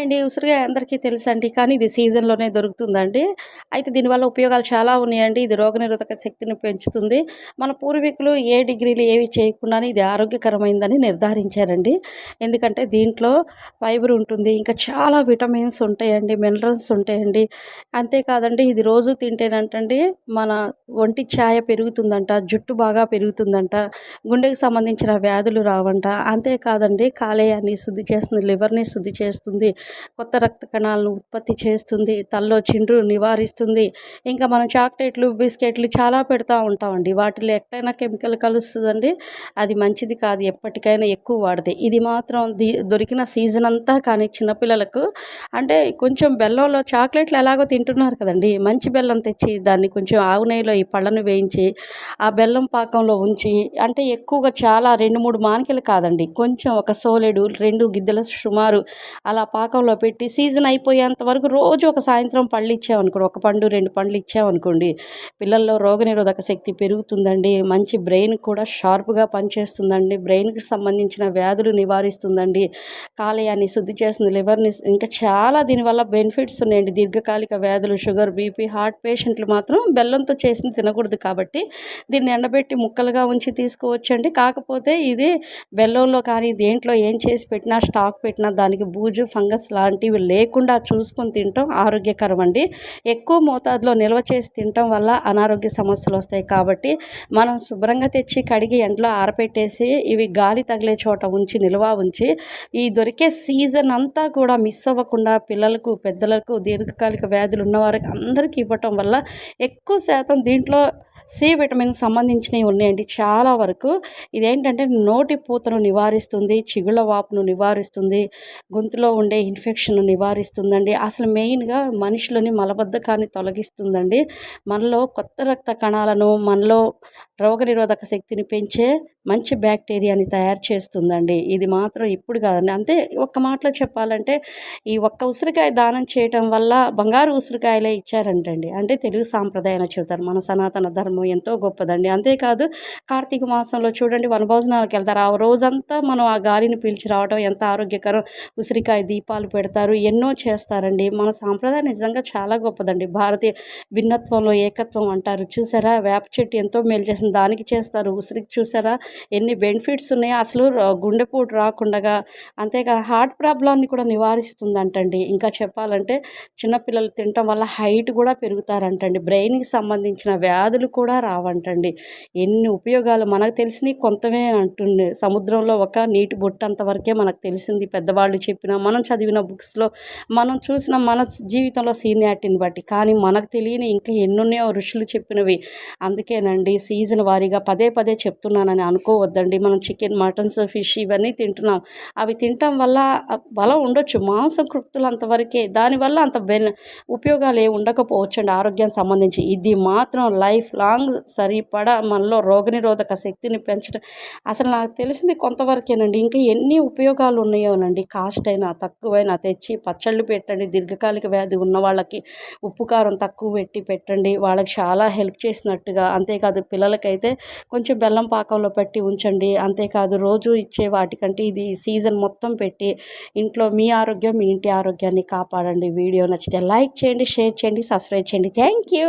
Hi అండి ఉసిరికాయ అందరికీ తెలుసండి. కానీ ఇది సీజన్లోనే దొరుకుతుందండి. అయితే దీనివల్ల ఉపయోగాలు చాలా ఉన్నాయండి. ఇది రోగనిరోధక శక్తిని పెంచుతుంది. మన పూర్వీకులు ఏ డిగ్రీలు ఏవి చేయకుండానే ఇది ఆరోగ్యకరమైందని నిర్ధారించారండి. ఎందుకంటే దీంట్లో ఫైబర్ ఉంటుంది. ఇంకా చాలా విటమిన్స్ ఉంటాయండి. మినరల్స్ ఉంటాయండి. అంతేకాదండి ఇది రోజు తింటేనంటండి మన ఒంటి ఛాయ పెరుగుతుందంట జుట్టు బాగా పెరుగుతుందంట గుండెకి సంబంధించిన వ్యాధులు రావంట. అంతేకాదండి కాలేయాన్ని శుద్ధి చేస్తుంది లివర్ని శుద్ధి చేస్తుంది కొత్త రక్త కణాలను ఉత్పత్తి చేస్తుంది తల్లో చిండ్రు నివారిస్తుంది. ఇంకా మనం చాక్లెట్లు బిస్కెట్లు చాలా పెడతా ఉంటామండి. వాటిలో ఎట్టైనా కెమికల్ కలుస్తుందండి. అది మంచిది కాదు ఎప్పటికైనా ఎక్కువ వాడితే. ఇది మాత్రం దొరికిన సీజన్ అంతా కానీ చిన్నపిల్లలకు అంటే కొంచెం బెల్లంలో చాక్లెట్లు ఎలాగో తింటున్నారు కదండి. మంచి బెల్లం తెచ్చి దాన్ని కొంచెం ఆవు నెయ్యిలో ఈ పళ్ళను వేయించి ఆ బెల్లం పాకంలో ఉంచి అంటే ఎక్కువగా చాలా రెండు మూడు మానికలు కాదండి. కొంచెం ఒక సోలెడు రెండు గిద్దెల సుమారు అలా పాకంలో పెట్టి సీజన్ అయిపోయేంత వరకు రోజు ఒక సాయంత్రం పళ్ళు ఇచ్చామనుకోండి. ఒక పండు రెండు పండ్లు ఇచ్చామనుకోండి. పిల్లల్లో రోగనిరోధక శక్తి పెరుగుతుందండి. మంచి బ్రెయిన్ కూడా షార్ప్గా పనిచేస్తుందండి. బ్రెయిన్కి సంబంధించిన వ్యాధులు నివారిస్తుందండి. కాలేయాన్ని శుద్ధి చేస్తుంది లివర్ని ఇంకా చాలా దీనివల్ల బెనిఫిట్స్ ఉన్నాయండి. దీర్ఘకాలిక వ్యాధులు షుగర్ బీపీ హార్ట్ పేషెంట్లు మాత్రం బెల్లంతో చేసింది తినకూడదు కాబట్టి దీన్ని ఎండబెట్టి ముక్కలుగా ఉంచి తీసుకోవచ్చండి. కాకపోతే ఇది బెల్లంలో కానీ దేంట్లో ఏం చేసి పెట్టినా స్టాక్ పెట్టినా దానికి బూజు ఫంగస్ లాంటివి లేకుండా చూసుకొని తినటం ఆరోగ్యకరం అండి ఎక్కువ మోతాదులో నిల్వ చేసి తినటం వల్ల అనారోగ్య సమస్యలు వస్తాయి కాబట్టి మనం శుభ్రంగా తెచ్చి కడిగి ఎండలో ఆరపెట్టేసి ఇవి గాలి తగిలే చోట ఉంచి నిల్వ ఉంచి ఈ దొరికే సీజన్ అంతా కూడా మిస్ అవ్వకుండా పిల్లలకు పెద్దలకు దీర్ఘకాలిక వ్యాధులు ఉన్నవారికి అందరికీ ఇవ్వటం వల్ల ఎక్కువ శాతం దీంట్లో సి విటమిన్ సంబంధించినవి ఉన్నాయండి. చాలా వరకు ఇదేంటంటే నోటి పూతను నివారిస్తుంది చిగుళ్ళ వాపును నివారిస్తుంది గొంతులో ఉండే ఇన్ఫెక్షన్ను నివారిస్తుందండి. అసలు మెయిన్గా మనుషులని మలబద్ధకాన్ని తొలగిస్తుందండి. మనలో కొత్త రక్త కణాలను మనలో రోగనిరోధక శక్తిని పెంచే మంచి బ్యాక్టీరియాని తయారు చేస్తుందండి. ఇది మాత్రం ఇప్పుడు కాదండి. అంతే ఒక్క మాటలో చెప్పాలంటే ఈ ఒక్క ఉసిరికాయ దానం చేయటం వల్ల బంగారు ఉసిరికాయలే ఇచ్చారంటండి. అంటే తెలుగు సాంప్రదాయాన్ని చెబుతారు. మన సనాతన ధర్మం ఎంతో గొప్పదండి. అంతేకాదు కార్తీక మాసంలో చూడండి వనభోజనాలకు వెళ్తారు. ఆ రోజంతా మనం ఆ గాలిని పీల్చి రావడం ఎంత ఆరోగ్యకరం. ఉసిరికాయ దీపాలు పెడతారు. ఎన్నో చేస్తారండి. మన సాంప్రదాయం నిజంగా చాలా గొప్పదండి. భారతీయ భిన్నత్వంలో ఏకత్వం అంటారు. చూసారా? వేప చెట్టు ఎంతో మేలు చేసింది. దానికి చేస్తారు. ఉసిరికి చూసారా? ఎన్ని బెనిఫిట్స్ ఉన్నాయో. అసలు గుండెపోటు రాకుండా అంతేగా హార్ట్ ప్రాబ్లమ్ని కూడా నివారిస్తుందంటండి. ఇంకా చెప్పాలంటే చిన్నపిల్లలు తినటం వల్ల హైట్ కూడా పెరుగుతారంటండి. బ్రెయిన్కి సంబంధించిన వ్యాధులు కూడా రావంటండి. ఎన్ని ఉపయోగాలు మనకు తెలిసినవి కొంతమే అంటుండే. సముద్రంలో ఒక నీటి బొట్టు అంతవరకే మనకు తెలిసింది. పెద్దవాళ్ళు చెప్పిన మనం చదివిన బుక్స్లో మనం చూసిన మన జీవితంలో సీనియారిటీని బట్టి. కానీ మనకు తెలియని ఇంకా ఎన్నున్నాయో ఋషులు చెప్పినవి. అందుకేనండి సీజన్ వారీగా పదే పదే చెప్తున్నానని అనుకోవద్దండి. మనం చికెన్ మటన్స్ ఫిష్ ఇవన్నీ తింటున్నాం. అవి తినటం వల్ల బలం ఉండొచ్చు. మాంసం కృప్తులు అంతవరకే దానివల్ల అంత బెన్ ఉపయోగాలు ఏ ఉండకపోవచ్చండి. ఆరోగ్యానికి సంబంధించి. ఇది మాత్రం లైఫ్ లాంగ్ సరిపడా మనలో రోగనిరోధక శక్తిని పెంచడం. అసలు నాకు తెలిసింది కొంతవరకేనండి. ఇంకా ఎన్ని ఉపయోగాలు ఉన్నాయోనండి కాస్ట్ అయినా తక్కువైనా తెచ్చి పచ్చళ్ళు పెట్టండి. దీర్ఘకాలిక వ్యాధి ఉన్న వాళ్ళకి ఉప్పు కారం తక్కువ పెట్టి పెట్టండి. వాళ్ళకి చాలా హెల్ప్ చేసినట్టుగా. అంతేకాదు పిల్లలకైతే కొంచెం బెల్లం పాకంలో పెట్టి ఉంచండి. అంతేకాదు రోజు ఇచ్చే వాటికంటే ఇది సీజన్ మొత్తం పెట్టి ఇంట్లో మీ ఆరోగ్యం మీ ఇంటి ఆరోగ్యాన్ని కాపాడండి. వీడియో నచ్చితే లైక్ చేయండి షేర్ చేయండి సబ్స్క్రైబ్ చేయండి. Thank you.